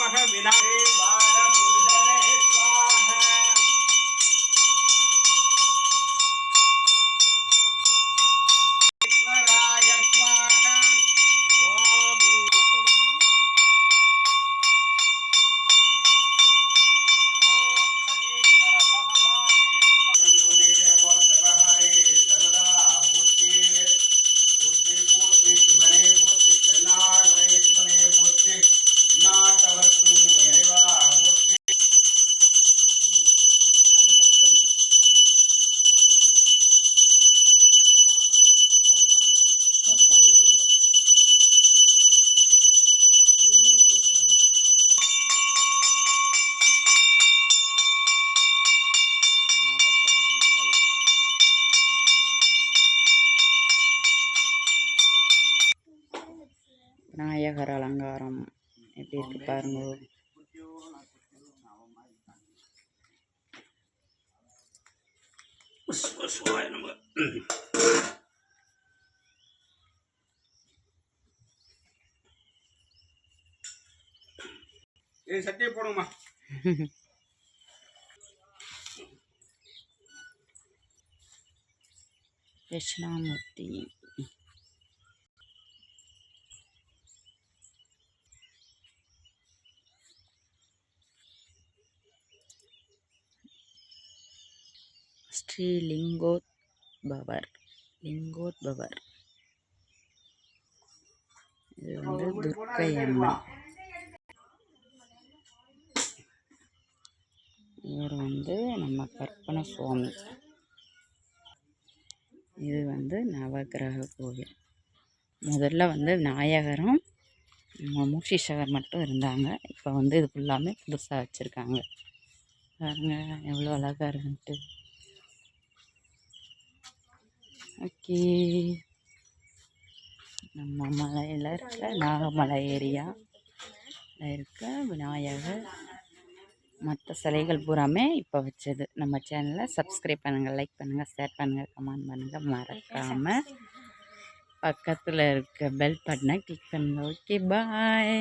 विद्मः विनाशे விநாயகர் அலங்காரம் எப்படி இருக்கு பாருங்க. சட்டியை போடுங்கம்மா. தட்சிணாமூர்த்தி ஸ்ரீ லிங்கோத் பவர் லிங்கோத் பவர் இது வந்து துர்க்கை அம்மன். இவர் வந்து நம்ம கற்பனை சுவாமி. இது வந்து நவக்கிரக கோவில். முதல்ல வந்து நாயகரும் ம- மூஷிஷகர் மட்டும் இருந்தாங்க. இப்போ வந்து இது ஃபுல்லாமே புதுசாக வச்சுருக்காங்க. பாருங்கள் எவ்வளோ அழகாக இருக்குன்ட்டு ஓகே. நம்ம மலையில் இருக்க நாகமலை ஏரியா. இருக்க விநாயகர். மற்ற சிலைகள் பூராமே இப்போ வச்சது. நம்ம சேனலை சப்ஸ்கிரைப் பண்ணுங்கள் லைக் பண்ணுங்கள் ஷேர் பண்ணுங்கள் கமெண்ட் பண்ணுங்கள் மறக்காமல் பக்கத்தில் இருக்க பெல் பட்டனை கிளிக் பண்ணுங்கள் ஓகே பாய்